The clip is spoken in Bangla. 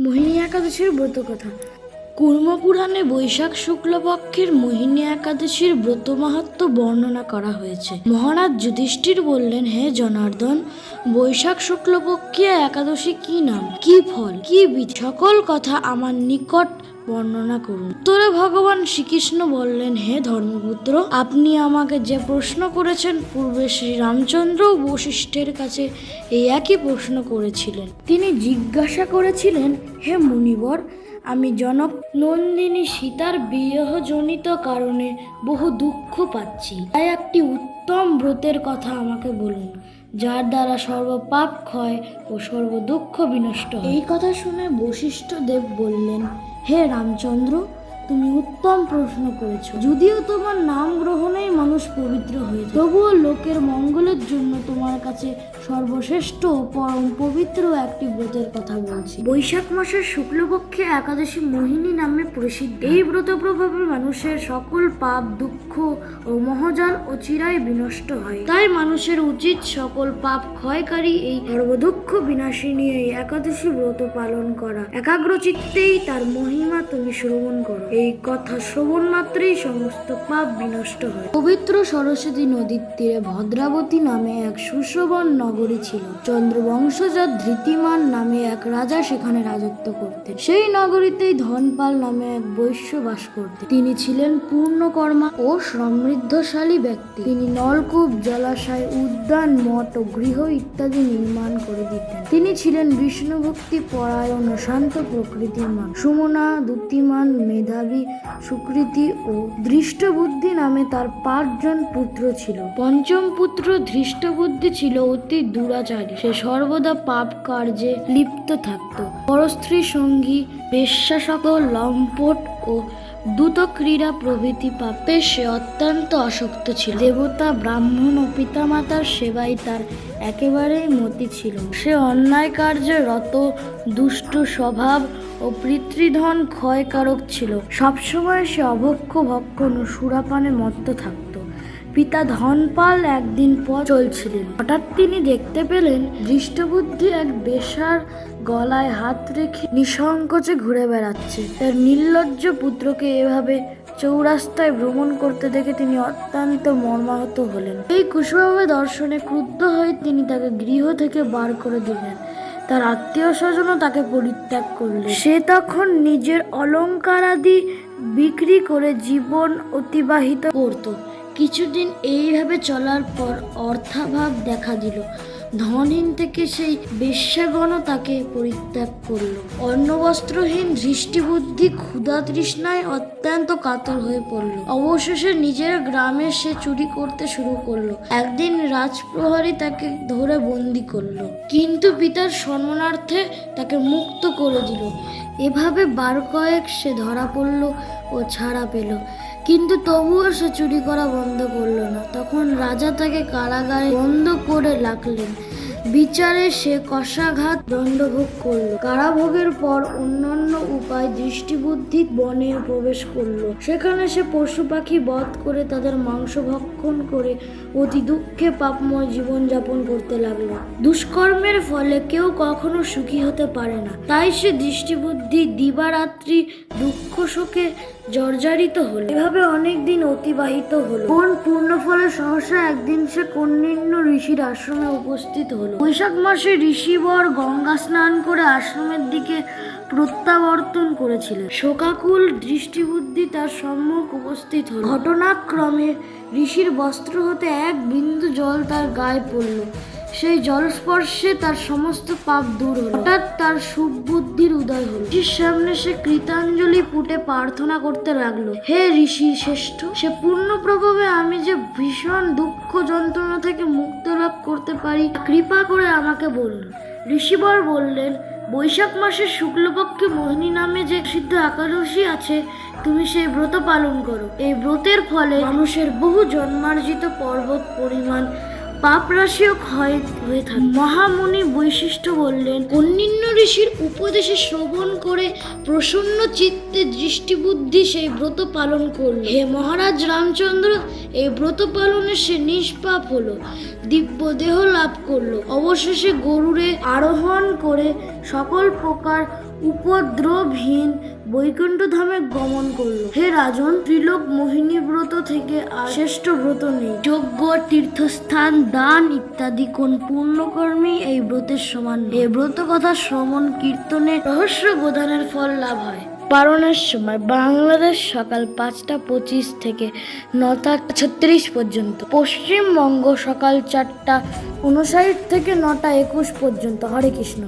মোহিনী একাদশীর ব্রত কথা। কুর্মপুরাণে বৈশাখ শুক্লপক্ষের মোহিনী একাদশীর ব্রত মাহাত্ম বর্ণনা করা হয়েছে। মহারাজ যুধিষ্ঠির বললেন, হে জনার্দন, বৈশাখ শুক্লপক্ষীয় একাদশী কি নাম? কি ফল? কি সকল কথা আমার নিকট বর্ণনা করুন। উত্তরে ভগবান শ্রীকৃষ্ণ বললেন, হে ধর্মপুত্র, আপনি আমাকে যে প্রশ্ন করেছেন, পূর্বে শ্রী রামচন্দ্র বশিষ্ঠের কাছে এই একই প্রশ্ন করেছিলেন। তিনি জিজ্ঞাসা করেছিলেন, হে মুনিবর, আমি জনক নন্দিনী সীতার বিবাহজনিত কারণে বহু দুঃখ পাচ্ছি। তাই একটি উত্তম ব্রতের কথা আমাকে বলুন, যার দ্বারা সর্বপাপ ক্ষয় ও সর্ব দুঃখ বিনষ্ট এই কথা শুনে বশিষ্ঠ দেব বললেন হে রামচন্দ্র, তুমি উত্তম প্রশ্ন করেছ। যদিও তোমার নাম গ্রহণেই মানুষ পবিত্র হয়েছে তবুও লোকের মঙ্গলের জন্য তোমার কাছে সর্বশ্রেষ্ঠ পরম পবিত্র একটি ব্রতের কথা বলছি। বৈশাখ মাসের শুক্লপক্ষে একাদশী মোহিনী নামে প্রসিদ্ধ। এই ব্রত প্রভাবে মানুষের সকল পাপ দুঃখ ও মহাজাল ও চিরায় বিনষ্ট হয়। তাই মানুষের উচিত সকল পাপ ক্ষয়কারী এই সর্বদুঃখ বিনাশিনী এই একাদশী ব্রত পালন করা। একাগ্র চিত্তেই তার মহিমা তুমি শ্রবণ করো। এই কথা শ্রবণ মাত্রেই সমস্ত পাপ বিনষ্ট হয়। পবিত্র সরস্বতী নদীর তীরে ভদ্রাবতী নামে এক সুশোভন নগরী ছিল। চন্দ্রবংশজাত ধৃতিমান নামে এক রাজা সেখানে রাজত্ব করতেন। সেই নগরীতেই ধনপাল নামে এক বৈশ্য বাস করতেন। তিনি ছিলেন পূর্ণকর্মা ও সমৃদ্ধশালী ব্যক্তি। তিনি নলকূপ, জলাশয়, উদ্যান, মঠ ও গৃহ ইত্যাদি নির্মাণ করে দিতেন। তিনি ছিলেন বিষ্ণুভক্তি, পরায়ণ ও শান্ত প্রকৃতির মান সুমনা দ্যুতিমান মেধাবী, সুকৃতি ও দৃষ্টবুদ্ধি নামে তার পাঁচজন পুত্র ছিল। পঞ্চম পুত্র ধৃষ্টবুদ্ধি ছিল অতি দুরাচারী। সে সর্বদা পাপ কার্যে লিপ্ত থাকত। পরস্ত্রী সঙ্গী বেশ্যাসকল লম্পট ও দ্রুত ক্রীড়া প্রভৃতি পাপে সে অত্যন্ত আসক্ত ছিল। দেবতা, ব্রাহ্মণ ও পিতামাতার সেবাই তার একেবারেই মতি ছিল। সে অন্যায় কার্যে রত, দুষ্ট স্বভাব ও পিতৃধন ক্ষয়কারক ছিল। সবসময় সে অভক্ষ ভক্ষণ ও সুরাপানে মত্ত থাকত। পিতা ধনপাল একদিন পথ চলছিলেন। হঠাৎ তিনি দেখতে পেলেন দৃষ্টবুদ্ধি এক বেশার গলায় হাত রেখে নিঃসংকোচে ঘুরে বেড়াচ্ছে। তার নির্লজ্জ পুত্রকে এভাবে চৌরাস্তায় ভ্রমণ করতে দেখে তিনি অত্যন্ত মর্মাহত হলেন। এই কুশভাবে দর্শনে ক্রুদ্ধ হয়ে তিনি তাকে গৃহ থেকে বার করে দিলেন। তার আত্মীয় স্বজনও তাকে পরিত্যাগ করলেন। সে তখন নিজের অলঙ্কারাদি বিক্রি করে জীবন অতিবাহিত করত। কিছুদিন এইভাবে চলার পর অর্থাভাব দেখা দিল। ধনহীন থেকে সেই বেশ্যাগণও তাকে পরিত্যাগ করল। অন্নবস্ত্রহীন দৃষ্টিবুদ্ধি ক্ষুধা তৃষ্ণায় অত্যন্ত কাতর হয়ে পড়ল। অবশেষে নিজের গ্রামে সে চুরি করতে শুরু করল। একদিন রাজপ্রহরী তাকে ধরে বন্দি করল। কিন্তু পিতার সম্মানার্থে তাকে মুক্ত করে দিল। এভাবে বার কয়েক সে ধরা পড়ল ও ছাড়া পেল। কিন্তু তবুও সে চুরি করা বন্ধ করল না। তখন রাজা তাকে কারাগারে বন্ধ করে রাখলেন। বিচারে সে কষাঘাত দণ্ডভোগ করল। কারাভোগের পর অন্যান্য উপায় দৃষ্টিবুদ্ধি বনে প্রবেশ করল। সেখানে সে পশু পাখি বধ করে তাদের মাংস ভক্ষণ করে অতি দুঃখে পাপময় জীবনযাপন করতে লাগল। দুষ্কর্মের ফলে কেউ কখনো সুখী হতে পারে না। তাই সে দৃষ্টিবুদ্ধি দিবারাত্রি দুঃখ শোকে জর্জরিত হলো। এভাবে অনেক দিন অতিবাহিত হলো। কোন পূর্ণ ফলে সহসা একদিন সে কন্যান্য ঋষির আশ্রমে উপস্থিত হলো। বৈশাখ মাসে ঋষিবর গঙ্গা স্নান করে আশ্রমের দিকে প্রত্যাবর্তন করেছিলেন। শোকাকুল দৃষ্টিবুদ্ধি তার সম্মুখ উপস্থিত হল। ঘটনাক্রমে ঋষির বস্ত্র হতে এক বিন্দু জল তার গায়ে পড়ল। সেই জলস্পর্শে তার সমস্ত পাপ দূর হলো। হঠাৎ তার সুবুদ্ধির উদয় হলো। ঋষির সামনে সে কৃতাঞ্জলি পুটে প্রার্থনা করতে লাগল। হে ঋষি শ্রেষ্ঠ, সে পূর্ণ প্রভাবে আমি যে ভীষণ দুঃখ যন্ত্রণা থেকে মুক্ত লাভ করতে পারি কৃপা করে আমাকে বলুন। ঋষিবর বললেন, বৈশাখ মাসের শুক্লপক্ষে মোহিনী নামে যে সিদ্ধ একাদশী আছে, তুমি সেই ব্রত পালন করো। এই ব্রতের ফলে মানুষের বহু জন্মার্জিত পর্বত পরিমাণ পাপ রাশিও ক্ষয় হয়ে থাকে। মহামুনি বৈশিষ্ট্য বললেন, অন্যান্য ঋষির উপদেশে শ্রবণ করে প্রসন্ন চিত্তে দৃষ্টিবুদ্ধি সেই ব্রত পালন করল। হে মহারাজ রামচন্দ্র এই ব্রত পালনে সে নিষ্পাপ হলো, দিব্য দেহ লাভ করল। অবশেষে গরুরে আরোহণ করে সকল প্রকার উপদ্রবহীন বৈকুণ্ঠ ধামে গমন করল। হে রাজন, ত্রিলোক মোহিনী ব্রত থেকে আর শ্রেষ্ঠ ব্রত নেই। যজ্ঞ, তীর্থস্থান, দান ইত্যাদি কোন পূর্ণকর্মী এই ব্রতের সমান এ ব্রত কথা শ্রবণ কীর্তনে রহস্য বোধানের ফল লাভ হয়। পালনের সময় বাংলাদেশ সকাল পাঁচটা পঁচিশ থেকে নটা ছত্রিশ পর্যন্ত। পশ্চিমবঙ্গ সকাল চারটা উনষাট থেকে নটা একুশ পর্যন্ত। হরে কৃষ্ণ।